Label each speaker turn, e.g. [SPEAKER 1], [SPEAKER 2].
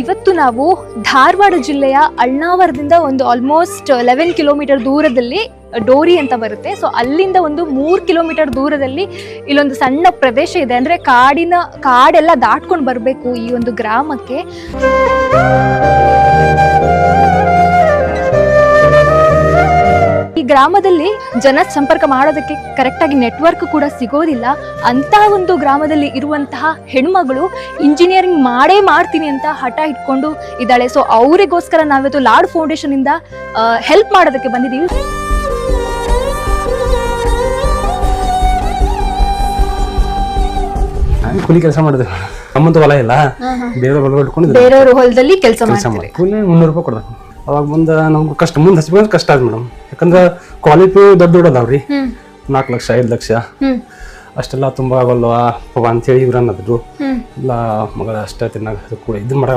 [SPEAKER 1] ಇವತ್ತು ನಾವು ಧಾರವಾಡ ಜಿಲ್ಲೆಯ ಅಳ್ನಾವರದಿಂದ ಒಂದು ಆಲ್ಮೋಸ್ಟ್ ಲೆವೆನ್ ಕಿಲೋಮೀಟರ್ ದೂರದಲ್ಲಿ ಡೋರಿ ಅಂತ ಬರುತ್ತೆ. ಸೊ ಅಲ್ಲಿಂದ ಒಂದು ಮೂರು ಕಿಲೋಮೀಟರ್ ದೂರದಲ್ಲಿ ಇಲ್ಲೊಂದು ಸಣ್ಣ ಪ್ರದೇಶ ಇದೆ. ಅಂದರೆ ಕಾಡಿನ ಕಾಡೆಲ್ಲ ದಾಟ್ಕೊಂಡು ಬರಬೇಕು ಈ ಒಂದು ಗ್ರಾಮಕ್ಕೆ. ಈ ಗ್ರಾಮದಲ್ಲಿ ಜನ ಸಂಪರ್ಕ ಮಾಡೋದಕ್ಕೆ ಕರೆಕ್ಟಾಗಿ ನೆಟ್ವರ್ಕ್ ಕೂಡ ಸಿಗೋದಿಲ್ಲ. ಅಂತಹ ಒಂದು ಗ್ರಾಮದಲ್ಲಿ ಇರುವಂತಹ ಹೆಣ್ಮಗಳು ಇಂಜಿನಿಯರಿಂಗ್ ಮಾಡೇ ಮಾಡ್ತೀನಿ ಅಂತ ಹಠ ಇಟ್ಕೊಂಡು ಇದ್ದಾಳೆ. ಸೊ ಅವರಿಗೋಸ್ಕರ ನಾವಿವತ್ತು ಲಾರ್ಡ್ ಫೌಂಡೇಶನ್ ಇಂದ ಹೆಲ್ಪ್ ಮಾಡೋದಕ್ಕೆ ಬಂದಿದ್ದೀವಿ.
[SPEAKER 2] ಕೂಲಿ ಕೆಲಸ ಮಾಡಿದ್ರೆ ನಮ್ಮಂತ ಹೊಲ ಇಲ್ಲ. ಹೊಲ ಇಟ್ಕೊಂಡು
[SPEAKER 1] ಬೇರೆಯವ್ರ ಹೊಲದಲ್ಲಿ ಕೆಲಸ
[SPEAKER 2] ಮಾಡಿ ಕೂಲಿ ಮುನ್ನೂರು ರೂಪಾಯಿ ಕೊಡ್ಬೇಕು. ಅವಾಗ ಮುಂದೆ ನಮ್ಗೆ ಕಷ್ಟ ಮುಂದೆ ಹಚ್ಬೇಕಂದ್ರೆ ಕಷ್ಟ ಆದ್ ಮೇಡಮ್. ಯಾಕಂದ್ರೆ ಕ್ವಾಲಿಟಿ ದೊಡ್ಡ ದೊಡ್ಡ ಅದಾವ್ರಿ ನಾಲ್ಕು ಲಕ್ಷ ಐದು ಲಕ್ಷ. ಅಷ್ಟೆಲ್ಲ ತುಂಬ ಆಗಲ್ವಾ? ಪವ ಅಂತೇಳಿ ಇವ್ರು ಅನ್ನೋದು.
[SPEAKER 1] ಹ್ಮ್.
[SPEAKER 2] ಇಲ್ಲ ಮಗಳ ಅಷ್ಟೇ ತಿನ್ನಾಗ ಕೂಡ ಮಾಡ ಮಾಡೋ